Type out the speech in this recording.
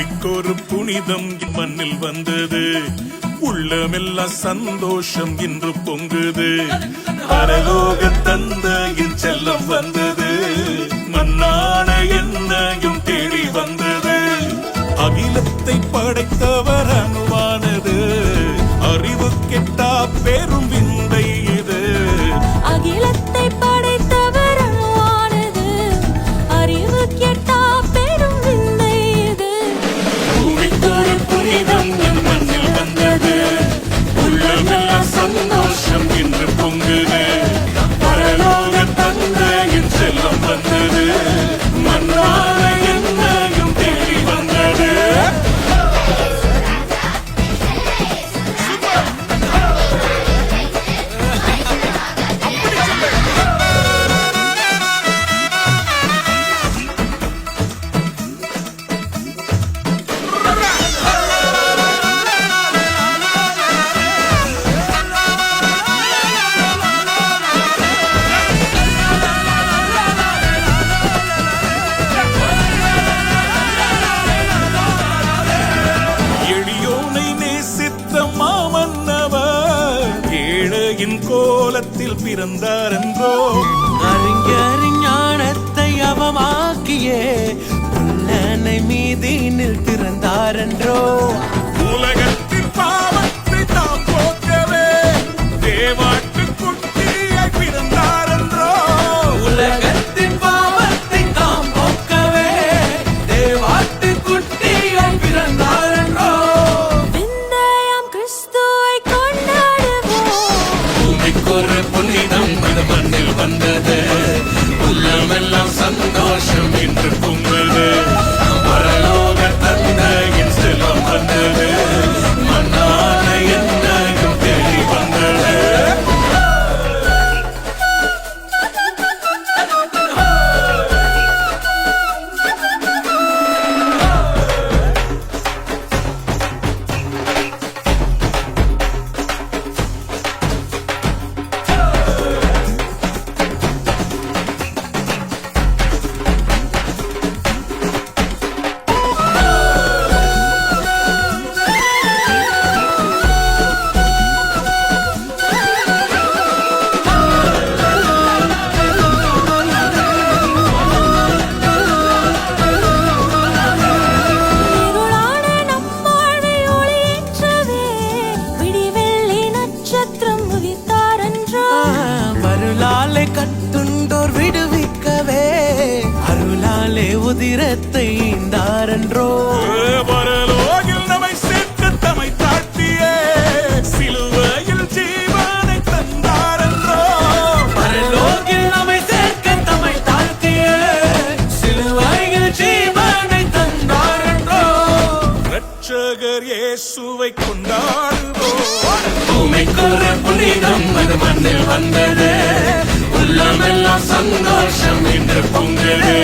மிக்கொரு புனிதம் மண்ணில் வந்தது. உள்ளமெல்லாம் சந்தோஷம் இன்று பொங்குது. பரலோக தந்தையின் செல்லம் வந்தது. மண்ணான என்னையும் தேடி வந்தது. அகிலத்தை படைத்தவர் புனிதம் என் மண்ணில் வந்தது உள்ளமெல்லாம் சந்தோஷம் என்று பொங்குது கோலத்தில் பிறந்தார் என்றோ உள்ளமெல்லாம் சந்தோஷம் கட்டுண்டோர் விடுவிக்கவே. அருளாலே உதிரத்தை ஈந்தாரென்றோ. பரலோகில் நம்மை சேர்த்து தம்மை தாழ்த்தியே. சிலுவையில் ஜீவனை தந்தாரென்றோ. பரலோகில் நம்மை சேர்க்க தம்மை தாழ்த்திய. சிலுவையில் ஜீவனை தந்தாரென்றோ. ரட்சகர் இயேசுவை கொண்டாடுவோம். பூமிக்குற புனிதம் அது மண்ணில் வந்தது. உள்ளமெல்லாம் சந்தோஷம் என்று பொங்கலே.